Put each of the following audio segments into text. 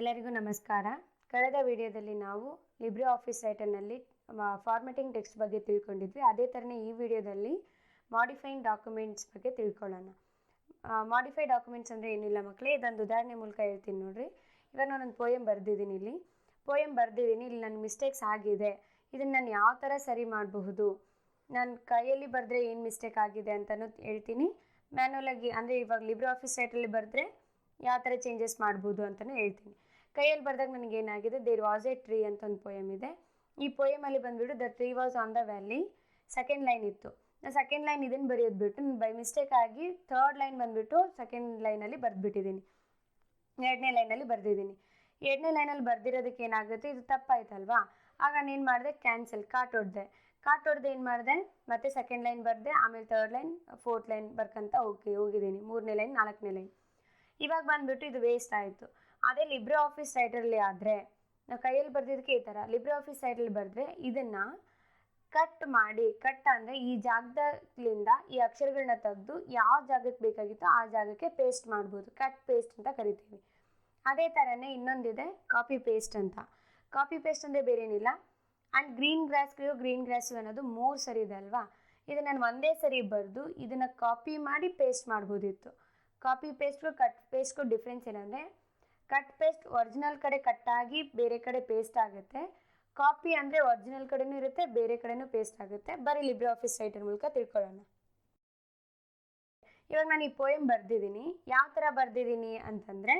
ಎಲ್ಲರಿಗೂ ನಮಸ್ಕಾರ. ಕಳೆದ ವಿಡಿಯೋದಲ್ಲಿ ನಾವು ಲಿಬ್ರೆ ಆಫೀಸ್ ರೈಟರ್ನಲ್ಲಿ ಫಾರ್ಮೆಟಿಂಗ್ ಟೆಕ್ಸ್ಟ್ ಬಗ್ಗೆ ತಿಳ್ಕೊಂಡಿದ್ವಿ. ಅದೇ ಥರನೇ ಈ ವಿಡಿಯೋದಲ್ಲಿ ಮಾಡಿಫೈಂಗ್ ಡಾಕ್ಯುಮೆಂಟ್ಸ್ ಬಗ್ಗೆ ತಿಳ್ಕೊಳ್ಳೋಣ. ಮಾಡಿಫೈ ಡಾಕ್ಯುಮೆಂಟ್ಸ್ ಅಂದರೆ ಏನಿಲ್ಲ ಮಕ್ಕಳೇ ಇದೊಂದು ಉದಾಹರಣೆ ಮೂಲಕ ಹೇಳ್ತೀನಿ ನೋಡಿರಿ. ಇವಾಗ ನಾನೊಂದು ಪೋಯಮ್ ಬರೆದಿದ್ದೀನಿ ಇಲ್ಲಿ. ಪೋಯಮ್ ಬರೆದಿದ್ದೀನಿ. ಇಲ್ಲಿ ನನ್ನ ಮಿಸ್ಟೇಕ್ಸ್ ಆಗಿದೆ. ಇದನ್ನು ನಾನು ಯಾವ ಥರ ಸರಿ ಮಾಡಬಹುದು? ನಾನು ಕೈಯಲ್ಲಿ ಬರೆದ್ರೆ ಏನು ಮಿಸ್ಟೇಕ್ ಆಗಿದೆ ಅಂತಲೂ ಹೇಳ್ತೀನಿ. ಮ್ಯಾನ್ಯಲಾಗಿ ಅಂದರೆ ಇವಾಗ ಲಿಬ್ರೆ ಆಫೀಸ್ ಸೈಟಲ್ಲಿ ಬರೆದ್ರೆ ಯಾವ ಥರ ಚೇಂಜಸ್ ಮಾಡ್ಬೋದು ಅಂತಲೇ ಹೇಳ್ತೀನಿ. ಕೈಯಲ್ಲಿ ಬರೆದಾಗ ನನಗೆ ಏನಾಗಿದೆ? ದೇರ್ ವಾಸ್ ಎ ಟ್ರೀ ಅಂತ ಒಂದು ಪೊಯಮ್ ಇದೆ. ಈ ಪೊಯಮಲ್ಲಿ ಬಂದ್ಬಿಟ್ಟು the tree was on the valley second line ಇತ್ತು. ನಾನು ಸೆಕೆಂಡ್ ಲೈನ್ ಇದನ್ನು ಬರೆಯೋದು ಬಿಟ್ಟು ಬೈ ಮಿಸ್ಟೇಕ್ ಆಗಿ ಥರ್ಡ್ ಲೈನ್ ಬಂದುಬಿಟ್ಟು ಸೆಕೆಂಡ್ ಲೈನಲ್ಲಿ ಬರೆದ್ಬಿಟ್ಟಿದ್ದೀನಿ ಎರಡನೇ ಲೈನಲ್ಲಿ ಬರೆದಿದ್ದೀನಿ ಎರಡನೇ ಲೈನಲ್ಲಿ ಬರೆದಿರೋದಕ್ಕೆ ಏನಾಗುತ್ತೆ? ಇದು ತಪ್ಪಾಯ್ತಲ್ವಾ? ಆಗ ನಾನು ಏನು ಮಾಡಿದೆ? ಕ್ಯಾನ್ಸಲ್ ಕಾಟ್ ಹೊಡೆದೆ ಕಾಟ್ ಹೊಡೆದು ಏನು ಮಾಡಿದೆ? ಮತ್ತೆ ಸೆಕೆಂಡ್ ಲೈನ್ ಬರೆದೆ, ಆಮೇಲೆ ಥರ್ಡ್ ಲೈನ್ ಫೋರ್ತ್ ಲೈನ್ ಬರ್ಕಂತ ಹೋಗಿ ಹೋಗಿದ್ದೀನಿ ಮೂರನೇ ಲೈನ್ ನಾಲ್ಕನೇ ಲೈನ್ ಇವಾಗ ಬಂದ್ಬಿಟ್ಟು ಇದು ವೇಸ್ಟ್ ಆಯಿತು. ಅದೇ ಲಿಬ್ರೆ ಆಫೀಸ್ ಸೈಟಲ್ಲಿ ಆದರೆ, ನಾವು ಕೈಯಲ್ಲಿ ಬರೆದಿದ್ದಕ್ಕೆ ಈ ಥರ ಲಿಬ್ರೆ ಆಫೀಸ್ ಸೈಟಲ್ಲಿ ಬರೆದ್ರೆ ಇದನ್ನು ಕಟ್ ಮಾಡಿ ಕಟ್ ಅಂದರೆ ಈ ಜಾಗದಲ್ಲಿಂದ ಈ ಅಕ್ಷರಗಳನ್ನ ತೆಗೆದು ಯಾವ ಜಾಗಕ್ಕೆ ಬೇಕಾಗಿತ್ತೋ ಆ ಜಾಗಕ್ಕೆ ಪೇಸ್ಟ್ ಮಾಡ್ಬೋದು. ಕಟ್ ಪೇಸ್ಟ್ ಅಂತ ಕರಿತೀವಿ. ಅದೇ ಥರನೇ ಇನ್ನೊಂದಿದೆ ಕಾಪಿ ಪೇಸ್ಟ್ ಅಂತ. ಕಾಪಿ ಪೇಸ್ಟ್ ಅಂದರೆ ಬೇರೆ ಏನಿಲ್ಲ ಆ್ಯಂಡ್ ಗ್ರೀನ್ ಗ್ರಾಸ್ಗೂ ಗ್ರೀನ್ ಗ್ರಾಸು ಅನ್ನೋದು ಮೂರು ಸರಿ ಇದೆ ಅಲ್ವಾ? ಇದನ್ನು ನಾನು ಒಂದೇ ಸರಿ ಬರೆದು ಇದನ್ನು ಕಾಪಿ ಮಾಡಿ ಪೇಸ್ಟ್ ಮಾಡ್ಬೋದಿತ್ತು. ಕಾಪಿ ಪೇಸ್ಟ್ಗೂ ಕಟ್ ಪೇಸ್ಟ್ಗೂ ಡಿಫ್ರೆನ್ಸ್ ಏನಂದರೆ ಕಟ್ ಪೇಸ್ಟ್ ಒರಿಜಿನಲ್ ಕಡೆ ಕಟ್ಟಾಗಿ ಬೇರೆ ಕಡೆ ಪೇಸ್ಟ್ ಆಗುತ್ತೆ. ಕಾಪಿ ಅಂದರೆ ಒರಿಜಿನಲ್ ಕಡೆನೂ ಇರುತ್ತೆ, ಬೇರೆ ಕಡೆನೂ ಪೇಸ್ಟ್ ಆಗುತ್ತೆ. ಬರೀ ಲಿಬ್ರೆ ಆಫೀಸ್ ರೈಟರ್ ಮೂಲಕ ತಿಳ್ಕೊಳ್ಳೋಣ. ಇವಾಗ ನಾನು ಈ ಪೋಯಮ್ ಬರೆದಿದ್ದೀನಿ. ಯಾವ ಥರ ಬರೆದಿದ್ದೀನಿ ಅಂತಂದರೆ,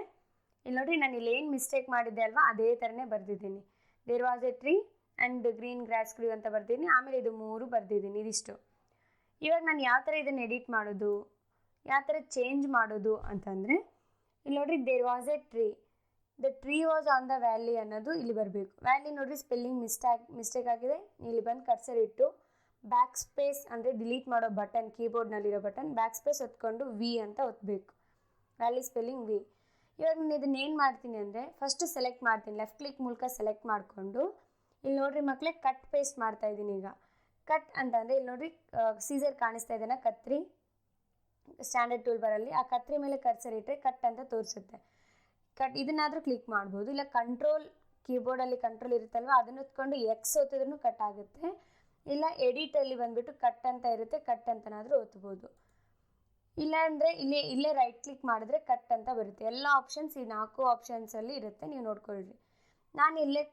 ಇಲ್ಲಿ ನೋಡಿ ನಾನು ಇಲ್ಲಿ ಏನು ಮಿಸ್ಟೇಕ್ ಮಾಡಿದ್ದೆ ಅಲ್ವಾ, ಅದೇ ಥರನೇ ಬರೆದಿದ್ದೀನಿ. There was a tree and green grass grew ಅಂತ ಬರ್ದಿದ್ದೀನಿ. ಆಮೇಲೆ ಇದು ಮೂರು ಬರೆದಿದ್ದೀನಿ ಇದಿಷ್ಟು. ಇವಾಗ ನಾನು ಯಾವ ಥರ ಇದನ್ನು ಎಡಿಟ್ ಮಾಡೋದು? ಯಾವ ಥರ ಚೇಂಜ್ ಮಾಡೋದು ಅಂತಂದರೆ, ಇಲ್ಲಿ ನೋಡ್ರಿ there was a tree the tree was on the valley ಅನ್ನೋದು ಇಲ್ಲಿ ಬರಬೇಕು. ವ್ಯಾಲಿ ನೋಡ್ರಿ ಸ್ಪೆಲ್ಲಿಂಗ್ ಮಿಸ್ಟೇಕ್ ಮಿಸ್ಟೇಕ್ ಆಗಿದೆ. ಇಲ್ಲಿ ಬಂದು ಕರ್ಸರ್ ಇಟ್ಟು ಬ್ಯಾಕ್ ಸ್ಪೇಸ್ ಅಂದರೆ ಡಿಲೀಟ್ ಮಾಡೋ ಬಟನ್ ಕೀಬೋರ್ಡ್ನಲ್ಲಿರೋ ಬಟನ್ ಬ್ಯಾಕ್ ಸ್ಪೇಸ್ ಹೊತ್ಕೊಂಡು ವಿ ಅಂತ ಒತ್ತಬೇಕು ವ್ಯಾಲಿ ಸ್ಪೆಲ್ಲಿಂಗ್ ವಿ ಇವಾಗ ನಾನು ಇದನ್ನ ಏನು ಮಾಡ್ತೀನಿ ಅಂದರೆ ಫಸ್ಟು ಸೆಲೆಕ್ಟ್ ಮಾಡ್ತೀನಿ ಲೆಫ್ಟ್ ಕ್ಲಿಕ್ ಮೂಲಕ ಸೆಲೆಕ್ಟ್ ಮಾಡಿಕೊಂಡು, ಇಲ್ಲಿ ನೋಡ್ರಿ ಮಕ್ಕಳೇ ಕಟ್ ಪೇಸ್ಟ್ ಮಾಡ್ತಾ ಇದ್ದೀನಿ ಈಗ. ಕಟ್ ಅಂತಂದರೆ ಇಲ್ಲಿ ನೋಡ್ರಿ ಸೀಸರ್ ಕಾಣಿಸ್ತಾ ಇದೆಯಾ ಕತ್ರಿ. ಸ್ಟ್ಯಾಂಡರ್ಡ್ ಟೂಲ್ ಬರಲ್ಲಿ ಆ ಕತ್ರಿ ಮೇಲೆ ಕರ್ಸರ್ ಇಟ್ಟರೆ ಕಟ್ ಅಂತ ತೋರಿಸುತ್ತೆ. ಕಟ್ ಇದನ್ನಾದರೂ ಕ್ಲಿಕ್ ಮಾಡ್ಬೋದು. ಇಲ್ಲ ಕಂಟ್ರೋಲ್ ಕೀಬೋರ್ಡಲ್ಲಿ ಕಂಟ್ರೋಲ್ ಇರುತ್ತಲ್ವ, ಅದನ್ನು ಹೊತ್ಕೊಂಡು ಎಕ್ಸ್ ಒತ್ತಿದ್ರೂ ಕಟ್ ಆಗುತ್ತೆ. ಇಲ್ಲ ಎಡಿಟಲ್ಲಿ ಬಂದುಬಿಟ್ಟು ಕಟ್ ಅಂತ ಇರುತ್ತೆ ಕಟ್ ಅಂತನಾದರೂ ಒತ್ಬೋದು. ಇಲ್ಲಾಂದರೆ ಇಲ್ಲಿ, ಇಲ್ಲೇ ರೈಟ್ ಕ್ಲಿಕ್ ಮಾಡಿದ್ರೆ ಕಟ್ ಅಂತ ಬರುತ್ತೆ. ಎಲ್ಲ ಆಪ್ಷನ್ಸ್ ಈ ನಾಲ್ಕು ಆಪ್ಷನ್ಸಲ್ಲಿ ಇರುತ್ತೆ, ನೀವು ನೋಡ್ಕೊಳ್ರಿ. ನಾನು ಇಲ್ಲೇ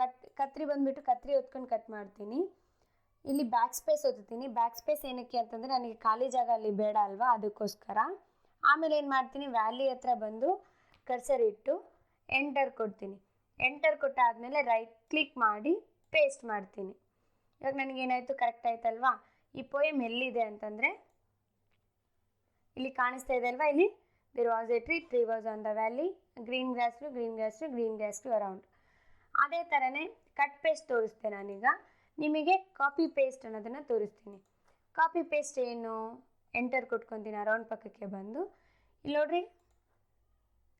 ಕಟ್ ಕತ್ರಿ ಬಂದುಬಿಟ್ಟು ಕತ್ರಿ ಹೊತ್ಕೊಂಡು ಕಟ್ ಮಾಡ್ತೀನಿ. ಇಲ್ಲಿ ಬ್ಯಾಕ್ ಸ್ಪೇಸ್ ಒತ್ತುತ್ತೀನಿ ಬ್ಯಾಕ್ ಸ್ಪೇಸ್ ಏನಕ್ಕೆ ಅಂತಂದರೆ ನನಗೆ ಖಾಲಿ ಜಾಗ ಅಲ್ಲಿ ಬೇಡ ಅಲ್ವಾ? ಅದಕ್ಕೋಸ್ಕರ. ಆಮೇಲೆ ಏನು ಮಾಡ್ತೀನಿ? ವ್ಯಾಲಿ ಹತ್ರ ಬಂದು ಕರ್ಸರ್ ಇಟ್ಟು ಎಂಟರ್ ಕೊಡ್ತೀನಿ. ಎಂಟರ್ ಕೊಟ್ಟಾದಮೇಲೆ ರೈಟ್ ಕ್ಲಿಕ್ ಮಾಡಿ ಪೇಸ್ಟ್ ಮಾಡ್ತೀನಿ. ಇವಾಗ ನನಗೇನಾಯಿತು ಕರೆಕ್ಟ್ ಆಯ್ತಲ್ವಾ? ಈ ಪೋಯಮ್ ಎಲ್ಲಿದೆ ಅಂತಂದರೆ ಇಲ್ಲಿ ಕಾಣಿಸ್ತಾ ಇದೆ ಅಲ್ವಾ? ಇಲ್ಲಿ there was a tree tree was on the valley green ಗ್ರಾಸ್ಲು green ಗ್ರಾಸ್ಲು ಗ್ರೀನ್ ಗ್ರಾಸ್ಲು ಅರೌಂಡ್ ಅದೇ ಥರನೇ ಕಟ್ ಪೇಸ್ಟ್ ತೋರಿಸ್ತೆ ನಾನೀಗ. ನಿಮಗೆ ಕಾಪಿ ಪೇಸ್ಟ್ ಅನ್ನೋದನ್ನು ತೋರಿಸ್ತೀನಿ. ಕಾಪಿ ಪೇಸ್ಟ್ ಏನು? ಎಂಟರ್ ಕೊಟ್ಕೊತೀನಿ ಅರೌಂಡ್ ಪಕ್ಕಕ್ಕೆ ಬಂದು. ಇಲ್ಲಿ ನೋಡ್ರಿ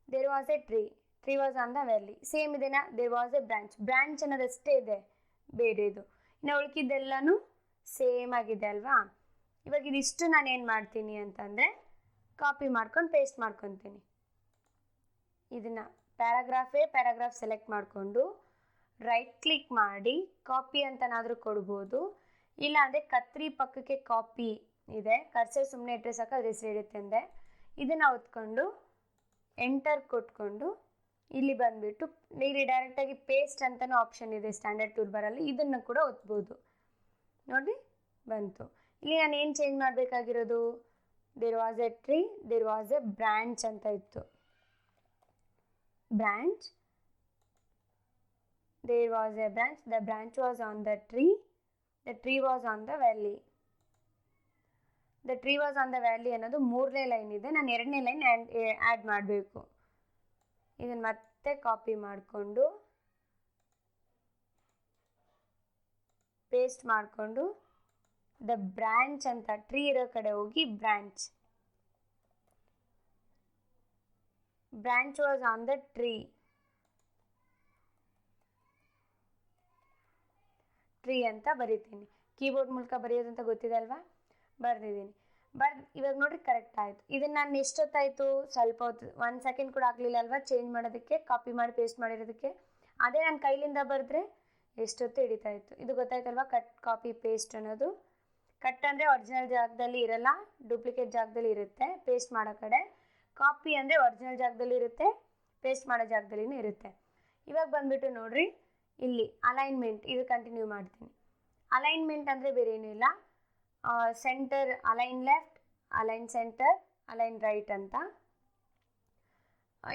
there was a tree tree was on the valley same ಇದೆನಾ there was a branch branch ಅನ್ನೋದಷ್ಟೇ ಇದೆ ಬೇರೆದು ಇನ್ನು ಉಳ್ಕಿದ್ದೆಲ್ಲನೂ ಸೇಮ್ ಆಗಿದೆ ಅಲ್ವಾ? ಇವಾಗ ಇದಿಷ್ಟು ನಾನು ಏನು ಮಾಡ್ತೀನಿ ಅಂತಂದರೆ ಕಾಪಿ ಮಾಡ್ಕೊಂಡು ಪೇಸ್ಟ್ ಮಾಡ್ಕೊತೀನಿ. ಇದನ್ನು ಪ್ಯಾರಾಗ್ರಾಫೇ ಪ್ಯಾರಾಗ್ರಾಫ್ ಸೆಲೆಕ್ಟ್ ಮಾಡಿಕೊಂಡು ರೈಟ್ ಕ್ಲಿಕ್ ಮಾಡಿ ಕಾಪಿ ಅಂತನಾದರೂ ಕೊಡ್ಬೋದು. ಇಲ್ಲ ಅಂದರೆ ಕತ್ರಿ ಪಕ್ಕಕ್ಕೆ ಕಾಪಿ ಇದೆ. ಕರ್ಸರ್ ಸುಮ್ಮನೆ ಇಟ್ಟರೆ ಸಾಕು, ಅದು ಹೆಸರು ಇಡುತ್ತೆ ಅಂದೆ. ಇದನ್ನು ಒತ್ಕೊಂಡು ಎಂಟರ್ ಕೊಟ್ಕೊಂಡು ಇಲ್ಲಿ ಬಂದುಬಿಟ್ಟು ಇಲ್ಲಿ ಡೈರೆಕ್ಟಾಗಿ ಪೇಸ್ಟ್ ಅಂತಲೂ ಆಪ್ಷನ್ ಇದೆ ಸ್ಟ್ಯಾಂಡರ್ಡ್ ಟೂಲ್ ಬರಲ್ಲಿ ಇದನ್ನು ಕೂಡ ಒತ್ಬೋದು. ನೋಡಿ, ಬಂತು. ಇಲ್ಲಿ ನಾನು ಏನು ಚೇಂಜ್ ಮಾಡಬೇಕಾಗಿರೋದು? There was a tree there was a branch ಅಂತ ಇತ್ತು. Branch there was a branch the branch was on the tree the tree was on the valley the tree was on the valley ಅನ್ನೋದು ಮೂರನೇ line ಇದೆ. ನಾನು ಎರಡನೇ line and add ಮಾಡಬೇಕು. ಇದನ್ನು ಮತ್ತೆ ಕಾಪಿ ಮಾಡಿಕೊಂಡು ಪೇಸ್ಟ್ ಮಾಡಿಕೊಂಡು ದ ಬ್ರ್ಯಾಂಚ್ ಅಂತ ಟ್ರೀ ಇರೋ ಕಡೆ ಹೋಗಿ branch branch was on the tree tree ಅಂತ ಬರಿತೀನಿ. ಕೀಬೋರ್ಡ್ ಮೂಲಕ ಅಂತ ಗೊತ್ತಿದೆ ಅಲ್ವಾ? ಬರೆದಿದ್ದೀನಿ. ಬರ್ದು, ಇವಾಗ ನೋಡಿ ಕರೆಕ್ಟ್ ಆಯಿತು. ಇದನ್ನ ನಾನು ಎಷ್ಟೊತ್ತಾಯಿತು? ಸ್ವಲ್ಪ ಹೊತ್ತು, ಒಂದು ಸೆಕೆಂಡ್ ಕೂಡ ಆಗಲಿಲ್ಲ ಅಲ್ವಾ ಚೇಂಜ್ ಮಾಡೋದಕ್ಕೆ ಕಾಪಿ ಮಾಡಿ ಪೇಸ್ಟ್ ಮಾಡಿರೋದಕ್ಕೆ? ಅದೇ ನಾನು ಕೈಲಿಂದ ಬರೆದ್ರೆ ಎಷ್ಟೊತ್ತು ಹಿಡಿತಾ ಇತ್ತು? ಇದು ಗೊತ್ತಾಯ್ತಲ್ವಾ? ಕಟ್ ಕಾಪಿ ಪೇಸ್ಟ್ ಅನ್ನೋದು. ಕಟ್ ಅಂದರೆ ಒರಿಜಿನಲ್ ಜಾಗದಲ್ಲಿ ಇರಲ್ಲ ಡೂಪ್ಲಿಕೇಟ್ ಜಾಗದಲ್ಲಿ ಇರುತ್ತೆ ಪೇಸ್ಟ್ ಮಾಡೋ ಕಡೆ. ಕಾಪಿ ಅಂದರೆ ಒರಿಜಿನಲ್ ಜಾಗದಲ್ಲಿ ಇರುತ್ತೆ ಪೇಸ್ಟ್ ಮಾಡೋ ಜಾಗದಲ್ಲಿನೂ ಇರುತ್ತೆ. ಇವಾಗ ಬಂದ್ಬಿಟ್ಟು ನೋಡ್ರಿ. ಇಲ್ಲಿ ಅಲೈನ್ಮೆಂಟ್ ಇದು ಕಂಟಿನ್ಯೂ ಮಾಡ್ತೀನಿ. ಅಲೈನ್ಮೆಂಟ್ ಅಂದರೆ ಬೇರೆ ಏನೂ ಇಲ್ಲ. Centre align left align centre align right ಅಂತ.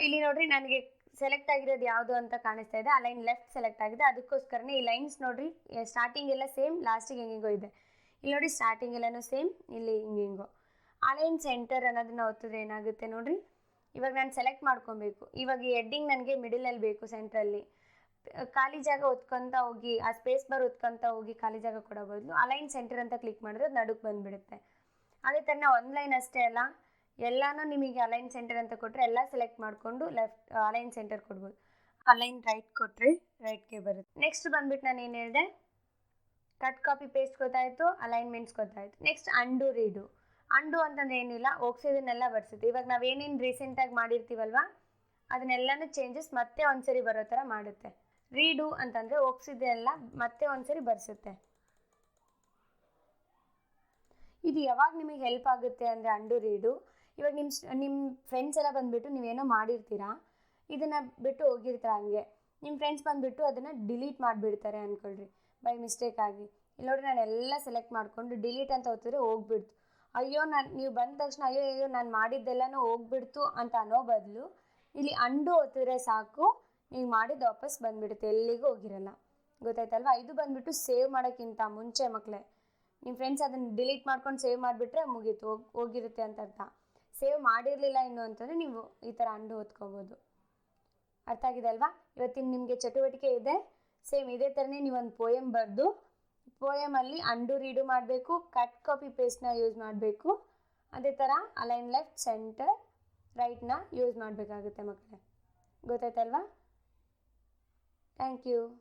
ಇಲ್ಲಿ ನೋಡ್ರಿ ನನಗೆ ಸೆಲೆಕ್ಟ್ ಆಗಿರೋದು ಯಾವುದು ಅಂತ ಕಾಣಿಸ್ತಾ ಇದೆ. ಅಲೈನ್ ಲೆಫ್ಟ್ ಸೆಲೆಕ್ಟ್ ಆಗಿದೆ. ಅದಕ್ಕೋಸ್ಕರನೇ ಈ ಲೈನ್ಸ್ ನೋಡ್ರಿ ಸ್ಟಾರ್ಟಿಂಗ್ ಎಲ್ಲ ಸೇಮ್ ಲಾಸ್ಟಿಗೆ ಹೆಂಗೆಂಗೋ ಇದೆ. ಇಲ್ಲಿ ನೋಡಿ ಸ್ಟಾರ್ಟಿಂಗ್ ಎಲ್ಲನೂ ಸೇಮ್ ಇಲ್ಲಿ ಹಿಂಗೆಂಗೋ. ಅಲೈನ್ ಸೆಂಟರ್ ಅನ್ನೋದನ್ನ ಒತ್ತಿದ್ರೆ ಏನಾಗುತ್ತೆ ನೋಡ್ರಿ? ಇವಾಗ ನಾನು ಸೆಲೆಕ್ಟ್ ಮಾಡ್ಕೊಬೇಕು. ಇವಾಗ ಈ ಹೆಡ್ಡಿಂಗ್ ನನಗೆ ಮಿಡಲಲ್ಲಿ ಬೇಕು ಸೆಂಟ್ರಲ್ಲಿ ಖಾಲಿ ಜಾಗ ಒತ್ಕೊಂತ ಹೋಗಿ, ಆ ಸ್ಪೇಸ್ ಬಾರ್ ಒತ್ಕೊಂತ ಹೋಗಿ ಖಾಲಿ ಜಾಗ ಕೊಡೋ ಬದಲು ಅಲೈನ್ ಸೆಂಟರ್ ಅಂತ ಕ್ಲಿಕ್ ಮಾಡಿದ್ರೆ ಅದು ನಡುಕ್ ಬಂದುಬಿಡುತ್ತೆ. ಅದೇ ಥರ ನಾವು ಆನ್ಲೈನ್ ಅಷ್ಟೇ ಅಲ್ಲ, ಎಲ್ಲಾನು ನಿಮಗೆ ಅಲೈನ್ ಸೆಂಟರ್ ಅಂತ ಕೊಟ್ಟರೆ ಎಲ್ಲ ಸೆಲೆಕ್ಟ್ ಮಾಡಿಕೊಂಡು ಲೆಫ್ಟ್ ಅಲೈನ್ ಸೆಂಟರ್ ಕೊಡ್ಬೋದು. ಅಲೈನ್ ರೈಟ್ ಕೊಟ್ಟರೆ ರೈಟ್ಗೆ ಬರುತ್ತೆ. ನೆಕ್ಸ್ಟ್ ಬಂದ್ಬಿಟ್ಟು ನಾನು ಏನು ಹೇಳಿದೆ? ಕಟ್ ಕಾಪಿ ಪೇಸ್ಟ್ ಗೊತ್ತಾಯಿತು ಅಲೈನ್ಮೆಂಟ್ಸ್ ಗೊತ್ತಾಯಿತು. ನೆಕ್ಸ್ಟ್ ಅಂಡು ರೀಡು ಅಂಡು ಅಂತಂದ್ರೆ ಏನಿಲ್ಲ ಹೋಗ್ಸಿದನ್ನೆಲ್ಲ ಬರ್ಸುತ್ತೆ. ಇವಾಗ ನಾವೇನೇನು ರೀಸೆಂಟಾಗಿ ಮಾಡಿರ್ತೀವಲ್ವಾ, ಅದನ್ನೆಲ್ಲನೂ ಚೇಂಜಸ್ ಮತ್ತೆ ಒಂದ್ಸರಿ ಬರೋ ಥರ ಮಾಡುತ್ತೆ. ರೀಡು ಅಂತಂದರೆ ಹೋಗ್ಸಿದ್ದೆಲ್ಲ ಮತ್ತೆ ಒಂದ್ಸರಿ ಬರ್ಸುತ್ತೆ. ಇದು ಯಾವಾಗ ನಿಮಗೆ ಹೆಲ್ಪ್ ಆಗುತ್ತೆ ಅಂದರೆ ಅಂಡು ರೀಡು. ಇವಾಗ ನಿಮ್ಮ ನಿಮ್ಮ ಫ್ರೆಂಡ್ಸ್ ಎಲ್ಲ ಬಂದುಬಿಟ್ಟು ನೀವೇನೋ ಮಾಡಿರ್ತೀರಾ, ಇದನ್ನು ಬಿಟ್ಟು ಹೋಗಿರ್ತೀರ ಹಂಗೆ. ನಿಮ್ಮ ಫ್ರೆಂಡ್ಸ್ ಬಂದುಬಿಟ್ಟು ಅದನ್ನು ಡಿಲೀಟ್ ಮಾಡಿಬಿಡ್ತಾರೆ ಅಂದ್ಕೊಳ್ರಿ ಬೈ ಮಿಸ್ಟೇಕ್ ಆಗಿ. ಇಲ್ಲಿ ನೋಡಿ ನಾನು ಎಲ್ಲ ಸೆಲೆಕ್ಟ್ ಮಾಡಿಕೊಂಡು ಡಿಲೀಟ್ ಅಂತ ಒತ್ತಿದ್ರೆ ಹೋಗ್ಬಿಡ್ತು. ಅಯ್ಯೋ, ನಾನು, ನೀವು ಬಂದ ತಕ್ಷಣ ಅಯ್ಯೋ ಅಯ್ಯೋ, ನಾನು ಮಾಡಿದ್ದೆಲ್ಲನೂ ಹೋಗ್ಬಿಡ್ತು ಅಂತ ಅನ್ನೋ ಬದಲು, ಇಲ್ಲಿ ಅಂಡು ಒತ್ತಿದ್ರೆ ಸಾಕು ನೀವು ಮಾಡಿದ್ದು ವಾಪಸ್ ಬಂದ್ಬಿಡುತ್ತೆ, ಎಲ್ಲಿಗೂ ಹೋಗಿರಲ್ಲ. ಗೊತ್ತಾಯ್ತಲ್ವಾ? ಇದು ಬಂದ್ಬಿಟ್ಟು ಸೇವ್ ಮಾಡೋಕ್ಕಿಂತ ಮುಂಚೆ ಮಕ್ಕಳೇ ನಿಮ್ಮ ಫ್ರೆಂಡ್ಸ್ ಅದನ್ನು ಡಿಲೀಟ್ ಮಾಡ್ಕೊಂಡು ಸೇವ್ ಮಾಡಿಬಿಟ್ರೆ ಮುಗೀತು, ಹೋಗಿ, ಹೋಗಿರುತ್ತೆ ಅಂತ ಅರ್ಥ. ಸೇವ್ ಮಾಡಿರಲಿಲ್ಲ ಇನ್ನು ಅಂತಂದರೆ ನೀವು ಈ ಥರ ಅಂಡು ಓದ್ಕೋಬೋದು ಅರ್ಥ ಆಗಿದೆ ಅಲ್ವಾ? ಇವತ್ತಿನ ನಿಮಗೆ ಚಟುವಟಿಕೆ ಇದೆ ಸೇಮ್ ಇದೇ ಥರನೇ ನೀವು ಒಂದು ಪೋಯಮ್ ಬರೆದು ಪೋಯಮಲ್ಲಿ ಅಂಡು ರೀಡು ಮಾಡಬೇಕು ಕಟ್ ಕಾಪಿ ಪೇಸ್ಟ್ನ ಯೂಸ್ ಮಾಡಬೇಕು. ಅದೇ ಥರ ಅಲೈನ್ ಲೆಫ್ಟ್ ಸೆಂಟರ್ ರೈಟ್ನ ಯೂಸ್ ಮಾಡಬೇಕಾಗುತ್ತೆ ಮಕ್ಕಳೇ ಗೊತ್ತಾಯ್ತಲ್ವಾ? Thank you.